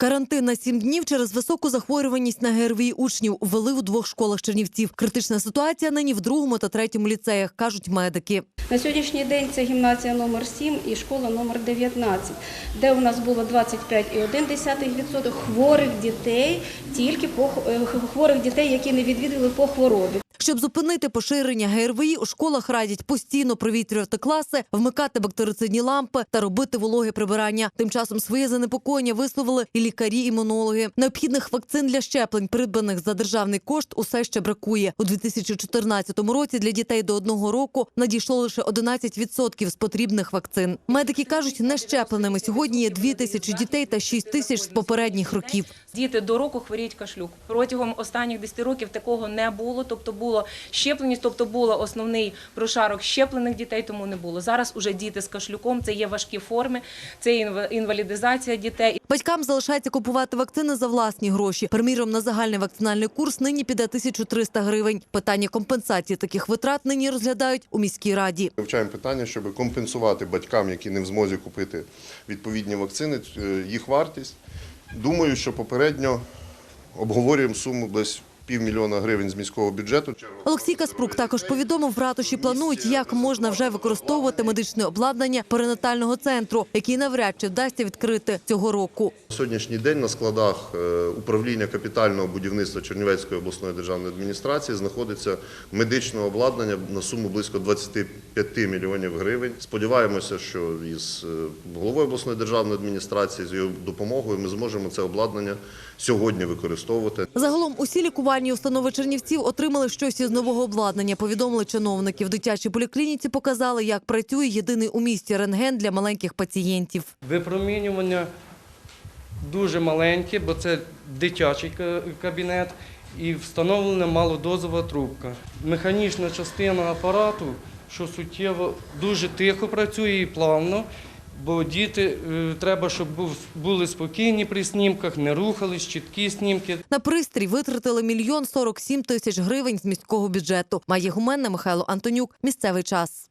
Карантин на сім днів через високу захворюваність на ГРВІ учнів ввели у двох школах Чернівців. Критична ситуація нині в другому та третьому ліцеях, кажуть медики. На сьогоднішній день це гімназія номер 7 і школа номер 19, де у нас було 25,1% хворих дітей, тільки по е, хворих дітей, які не відвідали по хворобі. Щоб зупинити поширення ГРВІ, у школах радять постійно провітрювати класи, вмикати бактерицидні лампи та робити вологе прибирання. Тим часом своє занепокоєння висловили і лікарі-імунологи. Необхідних вакцин для щеплень, придбаних за державний кошт, усе ще бракує. У 2014 році для дітей до одного року надійшло лише 11% з потрібних вакцин. Медики кажуть, нещепленими сьогодні є 2 тисячі дітей та 6 тисяч з попередніх років. Діти до року хворіють кашлюк. Протягом останніх 10 років такого не було. Тобто було щепленість, тобто було основний прошарок щеплених дітей, тому не було. Зараз уже діти з кашлюком, це є важкі форми, це інвалідизація дітей. Батькам залишається купувати вакцини за власні гроші. Приміром, на загальний вакцинальний курс нині піде 1300 гривень. Питання компенсації таких витрат нині розглядають у міській раді. Вивчаємо питання, щоб компенсувати батькам, які не в змозі купити відповідні вакцини, е, їх вартість. Думаю, що попередньо обговорюємо суму десь півмільйона гривень з міського бюджету. Олексій Каспрук також повідомив, в ратуші планують, як можна вже використовувати медичне обладнання перинатального центру, який навряд чи вдасться відкрити цього року. Сьогоднішній день на складах е, управління капітального будівництва Чернівецької обласної державної адміністрації знаходиться медичне обладнання на суму близько 25 мільйонів гривень. Сподіваємося, що із е, головою обласної державної адміністрації з його допомогою ми зможемо це обладнання сьогодні використовувати. Загалом усі лікувальні установи Чернівців отримали щось із нового обладнання. Повідомили чиновники. В дитячій поліклініці показали, як працює єдиний у місті рентген для маленьких пацієнтів. Випромінювання дуже маленьке, бо це дитячий кабінет і встановлена малодозова трубка. Механічна частина апарату, що суттєво дуже тихо працює і плавно, бо діти е, треба, щоб були спокійні при снімках, не рухались, чіткі снімки. На пристрій витратили мільйон сорок сім тисяч гривень з міського бюджету. Має гуменна Михайло Антонюк. Місцевий час.